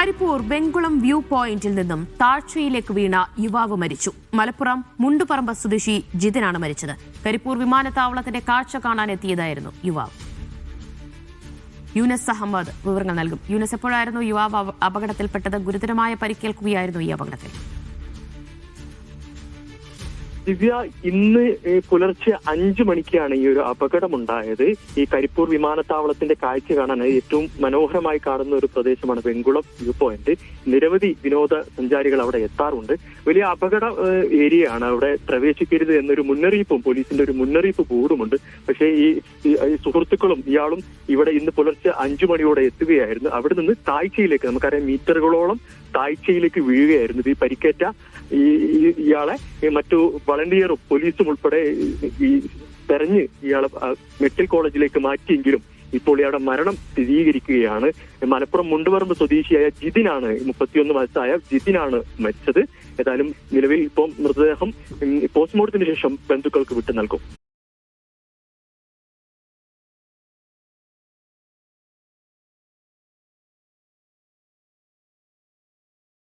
Karipur Venkulam view പോയിന്റിൽ നിന്നും താഴ്ചയിലേക്ക് വീണ യുവാവ് മരിച്ചു. മലപ്പുറം മുണ്ടുപറമ്പ് സ്വദേശി ജിതിനാണ് മരിച്ചത്. കരിപ്പൂർ വിമാനത്താവളത്തിന്റെ കാഴ്ച കാണാനെത്തിയതായിരുന്നു യുവാവ്. യൂനസ് അഹമ്മദ് വിവരങ്ങൾ നൽകും. യൂനസ് എപ്പോഴായിരുന്നു യുവാവ് അപ- അപകടത്തിൽപ്പെട്ടത്? ഗുരുതരമായ പരിക്കേൽക്കുകയായിരുന്നു ഈ അപകടത്തിൽ. ദിവ്യ ഇന്ന് പുലർച്ചെ അഞ്ചു മണിക്കാണ് ഈ ഒരു അപകടമുണ്ടായത്. ഈ കരിപ്പൂർ വിമാനത്താവളത്തിന്റെ കാഴ്ച കാണാൻ ഏറ്റവും മനോഹരമായി കാണുന്ന ഒരു പ്രദേശമാണ് വെങ്കുളം വ്യൂ പോയിന്റ്. നിരവധി വിനോദ സഞ്ചാരികൾ അവിടെ എത്താറുണ്ട്. വലിയ അപകട ഏരിയ ഏരിയയാണ്. അവിടെ പ്രവേശിക്കരുത് എന്നൊരു മുന്നറിയിപ്പും പോലീസിന്റെ ഒരു മുന്നറിയിപ്പ് ബോർഡുമുണ്ട് പക്ഷേ ഈ സുഹൃത്തുക്കളും ഇയാളും ഇവിടെ ഇന്ന് പുലർച്ചെ അഞ്ചു മണിയോടെ എത്തുകയായിരുന്നു. അവിടെ നിന്ന് താഴ്ചയിലേക്ക് നമുക്കറിയാം മീറ്ററുകളോളം താഴ്ചയിലേക്ക് വീഴുകയായിരുന്നു. ഈ പരിക്കേറ്റ ഈ- ഇയാളെ മറ്റു വളണ്ടിയറും പോലീസും ഉൾപ്പെടെ ഈ- തെരഞ്ഞ് ഇയാളെ മെഡിക്കൽ കോളേജിലേക്ക് മാറ്റിയെങ്കിലും ഇപ്പോൾ ഇയാളുടെ മരണം സ്ഥിരീകരിക്കുകയാണ്. മലപ്പുറം മുണ്ടുപറമ്പ് സ്വദേശിയായ ജിതിനാണ് മുപ്പത്തിയൊന്ന് വയസ്സായ ജിതിനാണ് മരിച്ചത്. ഏതായാലും നിലവിൽ ഇപ്പം മൃതദേഹം പോസ്റ്റ്മോർട്ടത്തിന് ശേഷം ബന്ധുക്കൾക്ക് വിട്ടു നൽകും.